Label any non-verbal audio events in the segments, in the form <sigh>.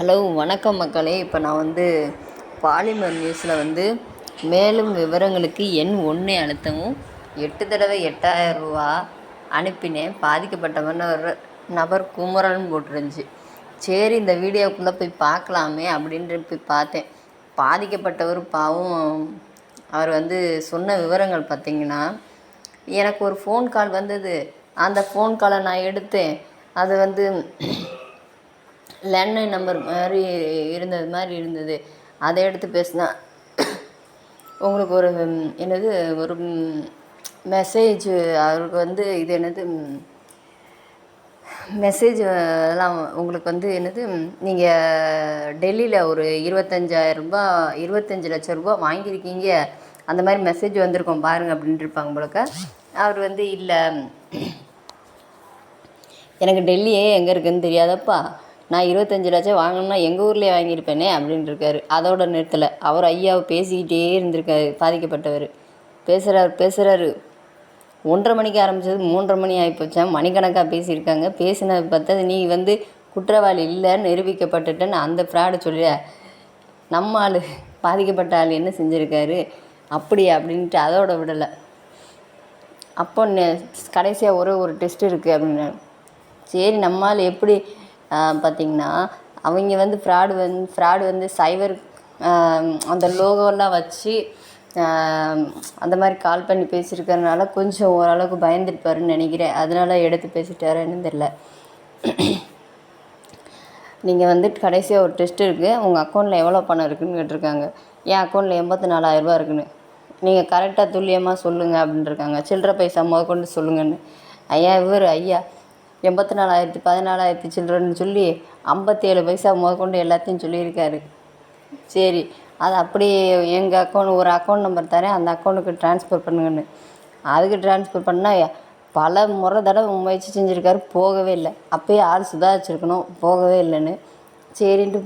Hello வணக்கம் மக்களே. இப்போ நான் வந்து பாலிமர் நியூஸில் வந்து மேலும் விவரங்களுக்கு எண் ஒன்று அழுத்தவும் எட்டு தடவை எட்டாயிரம் ரூபா அனுப்பினேன். பாதிக்கப்பட்டவன் நபர் குமரன் போட்டுருந்துச்சு. சரி இந்த வீடியோக்குள்ளே போய் பார்க்கலாமே அப்படின்ட்டு போய் பார்த்தேன். பாதிக்கப்பட்டவர் பாவம். அவர் வந்து சொன்ன விவரங்கள் பார்த்தீங்கன்னா எனக்கு ஒரு ஃபோன் கால் வந்தது. அந்த ஃபோன் காலை நான் எடுத்தேன். அது வந்து லேண்ட்லைன் நம்பர் மாதிரி இருந்தது மாதிரி இருந்தது. அதை எடுத்து பேசினா உங்களுக்கு ஒரு என்னது ஒரு மெசேஜ் அவருக்கு வந்து இது என்னது மெசேஜ் எல்லாம் உங்களுக்கு வந்து என்னது நீங்கள் டெல்லியில் ஒரு இருபத்தஞ்சாயிரம் ரூபாய் இருபத்தஞ்சி லட்சம் ரூபாய் வாங்கியிருக்கீங்க. அந்த மாதிரி மெசேஜ் வந்திருக்கோம் பாருங்கள் அப்படின்ட்டு இருப்பாங்க போலக்க அவர் வந்து இல்லை எனக்கு டெல்லியே எங்கே இருக்குதுன்னு தெரியாதப்பா. நான் இருபத்தஞ்சி லட்சம் வாங்கணும்னா எங்கள் ஊர்லேயே வாங்கியிருப்பேனே அப்படின்னு இருக்காரு அதோட நேரத்தில் அவர் ஐயாவை பேசிக்கிட்டே இருந்திருக்காரு பாதிக்கப்பட்டவர். பேசுகிறார் பேசுகிறாரு ஒன்றரை மணிக்கு ஆரம்பித்தது மூன்றரை மணி ஆகிப்போச்சா மணிக்கணக்காக பேசியிருக்காங்க. பேசினது பார்த்தா நீ வந்து குற்றவாளி இல்லைன்னு நிரூபிக்கப்பட்டுட்டேன்னு அந்த ஃப்ராடு சொல்ல நம்ம ஆள் பாதிக்கப்பட்ட ஆள் என்ன செஞ்சுருக்காரு? அப்படி அப்படின்ட்டு அதோட விடலை. அப்போ கடைசியாக ஒரே ஒரு டெஸ்ட் இருக்குது அப்படின்னு சரி நம்மால் எப்படி பார்த்திங்கன்னா அவங்க வந்து ஃப்ராடு வந்து ஃப்ராடு வந்து சைபர் அந்த லோகோலாம் வச்சு அந்த மாதிரி கால் பண்ணி பேசியிருக்கறனால கொஞ்சம் ஓரளவுக்கு பயந்துருப்பாருன்னு நினைக்கிறேன். அதனால் எடுத்து பேசிட்டாருன்னு தெரில நீங்கள் வந்து கடைசியாக ஒரு டெஸ்ட் இருக்குது உங்கள் அக்கௌண்ட்டில் எவ்வளோ பணம் இருக்குன்னு கேட்டிருக்காங்க. என் அக்கௌண்ட்டில் எண்பத்தி நாலாயிரரூபா இருக்குன்னு. நீங்கள் கரெக்டாக துல்லியமாக சொல்லுங்கள் அப்படின்ட்டு இருக்காங்க. சில்லற பைசா முதற்கொண்டு சொல்லுங்கன்னு. ஐயா இவர் ஐயா. எண்பத்தி நாலாயிரத்தி பதினாலாயிரத்தி சில்லறன்னு சொல்லி ஐம்பத்தேழு பைசா முதற்கொண்டு எல்லாத்தையும் சொல்லியிருக்காரு. சரி அது அப்படியே எங்கள் அக்கௌண்ட் ஒரு அக்கௌண்ட் நம்பர் தரேன் அந்த அக்கௌண்ட்டுக்கு ட்ரான்ஸ்ஃபர் பண்ணுங்கன்னு. அதுக்கு ட்ரான்ஸ்ஃபர் பண்ணால் பல முறை தடவை முயற்சி செஞ்சுருக்காரு போகவே இல்லை. அப்போயே ஆள் சுதாரிச்சிருக்கணும் போகவே இல்லைன்னு. சரின்ட்டு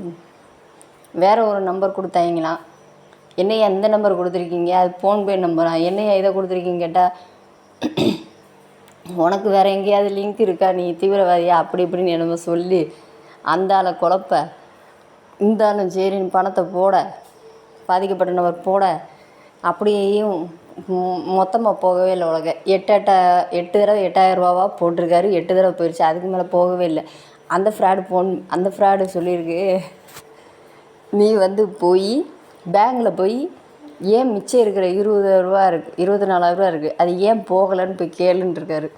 வேறு ஒரு நம்பர் கொடுத்தாங்களாம் என்னையா எந்த நம்பர் கொடுத்துருக்கீங்க? அது ஃபோன்பே நம்பரா என்னையா இதை கொடுத்துருக்கீங்க கேட்டால் உனக்கு வேற எங்கேயாவது லிங்க் இருக்கா? நீ தீவிரவாதியா? அப்படி இப்படின்னு என்னமோ சொல்லி அந்த ஆளை குழப்ப. இந்த ஆளும் சரின்னு பணத்தை போட பாதிக்கப்பட்ட நபர் போட அப்படியும் மொத்தமாக போகவே இல்லை உலக. எட்டு எட்டா எட்டு தடவை எட்டாயிரம் ரூபாவா போட்டிருக்காரு. எட்டு தடவை போயிடுச்சு அதுக்கு மேலே போகவே இல்லை. அந்த ஃப்ராடு போன் அந்த ஃப்ராடு சொல்லியிருக்கு. நீ வந்து போய் பேங்கில் போய் ஏன் மிச்சம் இருக்கிற இருபது ரூபா இருக்குது இருபத்தி நாலாயிரரூவா இருக்குது அது ஏன் போகலைன்னு போய் கேளுன்னு இருக்காரு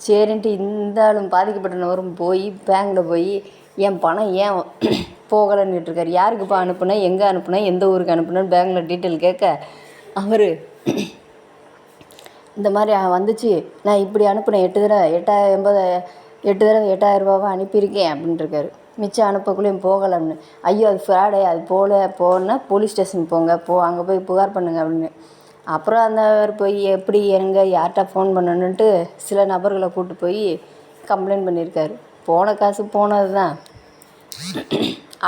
சரின்ட்டு இந்த ஆளும் பாதிக்கப்பட்ட நபரும் போய் பேங்கில் போய் என் பணம் ஏன் <clears throat> போகலைன்னு யாருக்கு யாருக்குப்பா அனுப்புனேன் எங்கே அனுப்புனேன் எந்த ஊருக்கு அனுப்புனேன்னு பேங்கில் டீட்டெயில் கேட்க அவர் <clears throat> இந்த மாதிரி வந்துச்சு. நான் இப்படி அனுப்புனேன் எட்டு தடவை எட்டாயிரம் எண்பது எட்டு தடவை எட்டாயிரம் ரூபாவை அனுப்பியிருக்கேன் அப்படின்ட்டு இருக்காரு மிச்சம் அனுப்பக்குள்ளேயும் போகலன்னு. ஐயோ அது ஃப்ராடே அது போகல போனால் போலீஸ் ஸ்டேஷன் போங்க போ அங்கே போய் புகார் பண்ணுங்க அப்படின்னு. அப்புறம் அந்த போய் எப்படி எங்கே யார்கிட்ட ஃபோன் பண்ணணுன்ட்டு சில நபர்களை கூப்பிட்டு போய் கம்ப்ளைண்ட் பண்ணியிருக்காரு. போன காசு போனது தான்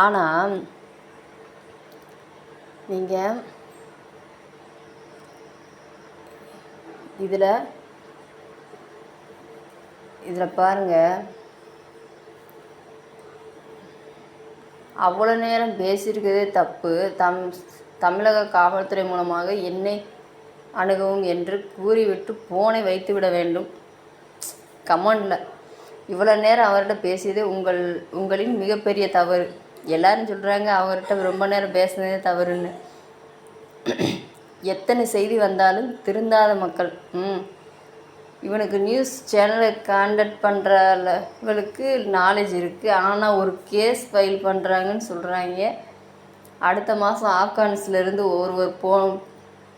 ஆனால் நீங்கள் இதில் இதில் பாருங்கள் அவ்வளோ நேரம் பேசியிருக்கிறதே தப்பு. தம் தமிழக காவல்துறை மூலமாக என்னை அணுகவும் என்று கூறிவிட்டு போனை வைத்துவிட வேண்டும். கமெண்டில் இவ்வளோ நேரம் அவர்கிட்ட பேசியது உங்கள் உங்களின் மிகப்பெரிய தவறு. எல்லாரும் சொல்கிறாங்க அவர்கிட்ட ரொம்ப நேரம் பேசுனதே தவறுன்னு. எத்தனை செய்தி வந்தாலும் திருந்தாத மக்கள். ம். இவனுக்கு நியூஸ் சேனலை காண்டக்ட் பண்ணுறவளுக்கு நாலேஜ் இருக்குது ஆனால் ஒரு கேஸ் ஃபைல் பண்ணுறாங்கன்னு சொல்கிறாங்க அடுத்த மாதம் ஆப்கானிஸ்லேருந்து ஒருவர் போ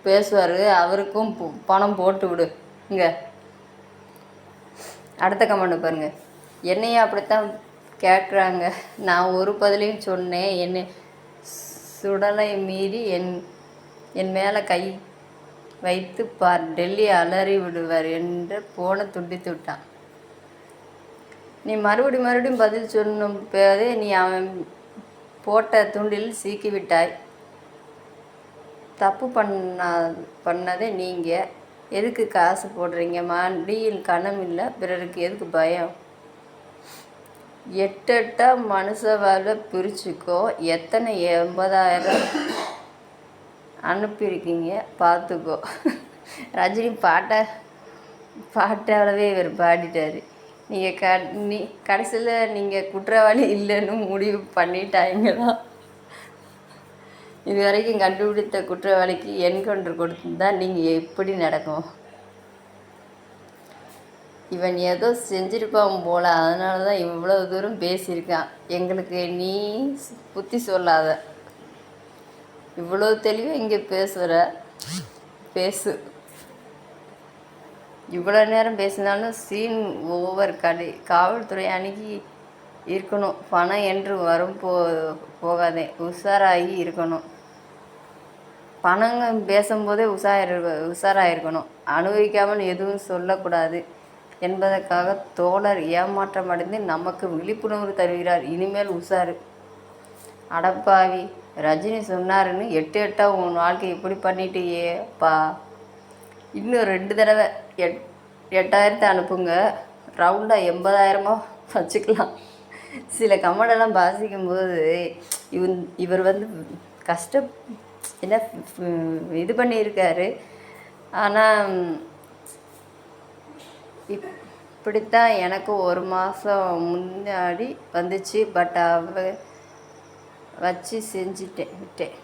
பேசுவார். அவருக்கும் பு- பணம் போட்டு விடு. இங்கே. அடுத்த கமெண்ட் பாருங்கள் என்னையும் அப்படித்தான் கேட்குறாங்க நான் ஒரு பதிலையும் சொன்னேன். என்னை சுடலை மீறி என் என் மேலே கை வைத்து பார் டெல்லி அலறி விடுவார் என்று போன துண்டித்து விட்டான். நீ மறுபடி மறுபடியும் பதில் சொல்லும் போதே நீ அவன் போட்ட துண்டில் சீக்கிவிட்டாய் தப்பு பண்ணா பண்ணதே நீங்கள் எதுக்கு காசு போடுறீங்க? மண்டியில் கணம் இல்லை பிறருக்கு எதுக்கு பயம்? எட்டெட்டாக மனுஷ வேலை பிரிச்சுக்கோ எத்தனை? எண்பதாயிரம். அனுப்பியிருக்கீங்க. பார்த்துக்கோ. ரஜினி பாட்டை பாட்டாலவே இவர் பாடிட்டார். நீங்கள் க நீ கடைசியில் நீங்கள் குற்றவாளி இல்லைன்னு முடிவு பண்ணிட்டாங்களா இது வரைக்கும் கண்டுபிடித்த குற்றவாளிக்கு என்கவுண்டர் கொடுத்துருந்தா நீங்கள் எப்படி நடக்கும்? இவன் ஏதோ செஞ்சுருப்பான் போல. அதனால தான் இவ்வளோ தூரம் பேசியிருக்கான். எங்களுக்கு நீ புத்தி சொல்லாத. இவ்வளோ தெளிவாக இங்கே பேசுகிற பேசு. இவ்வளோ நேரம் பேசினாலும் சீன் ஓவர் கடை காவல்துறை அணுகி இருக்கணும். பணம் என்று வரும் போ போகாதே. உஷாராகி இருக்கணும். பணங்க பேசும்போதே உஷார் உஷாராக இருக்கணும் அனுபவிக்காமல் எதுவும் சொல்லக்கூடாது என்பதற்காக தோழர் ஏமாற்றம் அடைந்து நமக்கு விழிப்புணர்வு தருகிறார். இனிமேல் உஷாரு. அடப்பாவி. ரஜினி சொன்னாருன்னு எட்டு எட்டாக உன் வாழ்க்கை இப்படி பண்ணிட்டியேப்பா இன்னும் ரெண்டு தடவை எட் எட்டாயிரத்தை அனுப்புங்க. ரவுண்டாக எண்பதாயிரமோ வச்சுக்கலாம். சில கமெண்டெல்லாம் வாசிக்கும்போது இவன் இவர் வந்து கஷ்ட என்ன இது பண்ணியிருக்காரு. ஆனால் இப்படித்தான் எனக்கு ஒரு மாதம் முன்னாடி வந்துச்சு. பட் அவ வச்சு செஞ்சிட்டேன் விட்டேன்.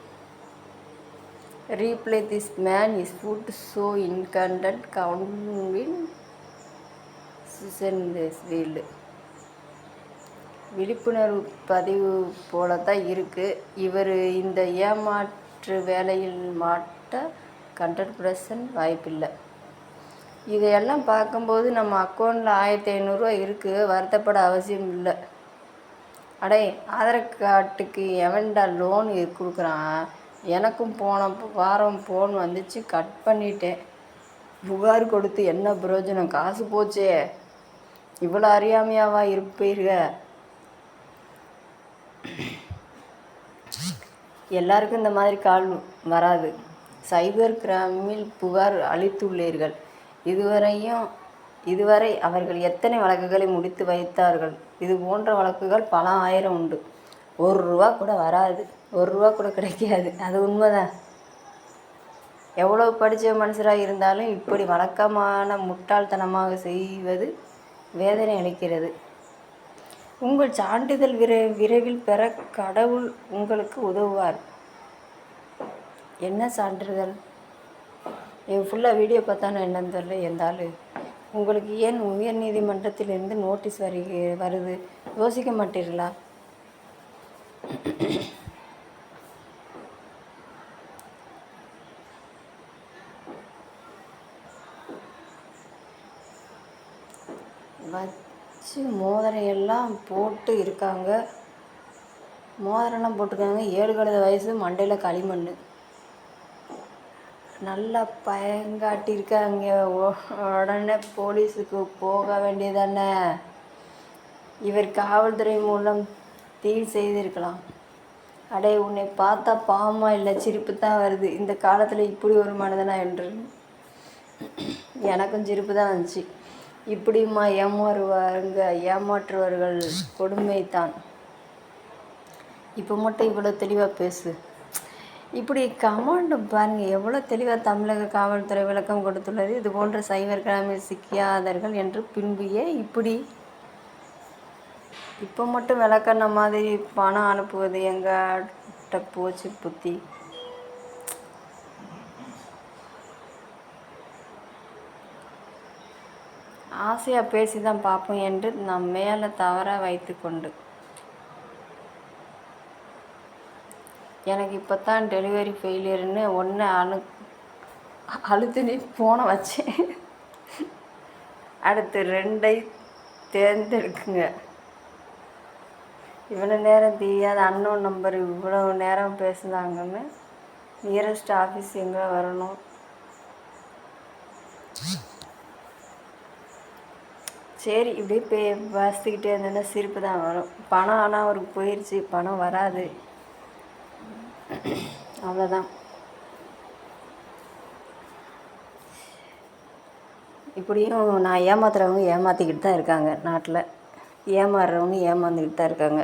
Replay this man is put so இன்கண்டன்ட் கவுன்வின் சுசன் திஸ் வீல்டு விழிப்புணர்வு பதிவு போல தான் இருக்குது இவர் இந்த ஏமாற்று வேலையில் மாட்ட ஹண்ட்ரட் பர்சன்ட் வாய்ப்பில்லை. இதையெல்லாம் பார்க்கும்போது நம்ம அக்கௌண்ட்டில் ஆயிரத்தி ஐநூறுரூவா இருக்குது வருத்தப்பட அவசியம் இல்லை. அடே ஆதார் கார்டுக்கு எவன்டா லோன் கொடுக்குறான்? எனக்கும் போன வாரம் ஃபோன் வந்துச்சு கட் பண்ணிட்டேன். புகார் கொடுத்து என்ன பிரயோஜனம்? காசு போச்சே. இவ்வளோ அறியாமையாவா இருப்பீர்க எல்லாருக்கும் இந்த மாதிரி கால் வராது. சைபர் கிராமில் புகார் அளித்துள்ளீர்கள். இதுவரையும் இதுவரை அவர்கள் எத்தனை வழக்குகளை முடித்து வைத்தார்கள்? இது போன்ற வழக்குகள் பல ஆயிரம் உண்டு. ஒரு ரூபா கூட வராது. ஒரு ரூபா கூட கிடைக்காது. அது உண்மைதான். எவ்வளோ படித்த மனுஷராக இருந்தாலும் இப்படி வழக்கமான முட்டாள்தனமாக செய்வது வேதனை அளிக்கிறது. உங்கள் சான்றிதழ் விரை விரைவில் பெற கடவுள் உங்களுக்கு உதவுவார். என்ன சான்றிதழ்? என் ஃபுல்லாக வீடியோ பார்த்தானே என்னன்னு தெரியல எந்த ஆள் உங்களுக்கு ஏன் உயர் நீதிமன்றத்திலிருந்து நோட்டீஸ் வரு வருது? யோசிக்க மாட்டீர்களா? வச்சு மோதிரையெல்லாம் போட்டு இருக்காங்க. மோதிரெல்லாம் போட்டிருக்காங்க. ஏழு கழுத வயசு மண்டையில் களிமண் நல்லா பயங்காட்டியிருக்காங்க. உடனே போலீஸுக்கு போக வேண்டியதானே? இவர் காவல்துறை மூலம் தீல் செய்திருக்கலாம். அடே உன்னை பார்த்தா பாவமா இல்லை சிரிப்பு தான் வருது. இந்த காலத்தில் இப்படி ஒரு மனிதனா என்று. எனக்கும் சிரிப்பு தான் வந்துச்சு. இப்படிமா ஏமாறுவாருங்க? ஏமாற்றுவார்கள் கொடுமை தான் இப்போ மட்டும் இவ்வளோ தெளிவாக பேசு. இப்படி கமாண்டு பாருங்கள் எவ்வளோ தெளிவாக தமிழக காவல்துறை விளக்கம் கொடுத்துள்ளது. இது போன்ற சைபர் கிராமில் சிக்கியாதர்கள் என்று பின்பு ஏன் இப்படி? இப்போ மட்டும் விளக்கண்ண மாதிரி பணம் அனுப்புவது எங்கிட்ட போச்சு புத்தி? ஆசையாக பேசி தான் பார்ப்போம் என்று நம் மேலே தவற வைத்துக்கொண்டு எனக்கு இப்போ தான் டெலிவரி ஃபெயிலியர்னு ஒன்று அணு அழுத்து நீ ஃபோனை வச்சேன். அடுத்து ரெண்டை தேர்ந்தெடுக்குங்க. இவ்வளோ நேரம் தெரியாத அன்னோன் நம்பர் இவ்வளோ நேரம் பேசுனாங்கன்னு நியரஸ்ட் ஆஃபீஸ் எங்கே வரணும்? சரி இப்படியே பே வசிக்கிட்டே இருந்தேன்னா சிரிப்பு தான் வரும். பணம் ஆனால் அவருக்கு போயிடுச்சு பணம் வராது. அவ்வளோதான் இப்படியும் நான் ஏமாத்துறவங்க ஏமாற்றிக்கிட்டு தான் இருக்காங்க நாட்டில். ஏமாறுறவங்க ஏமாந்துக்கிட்டு தான் இருக்காங்க.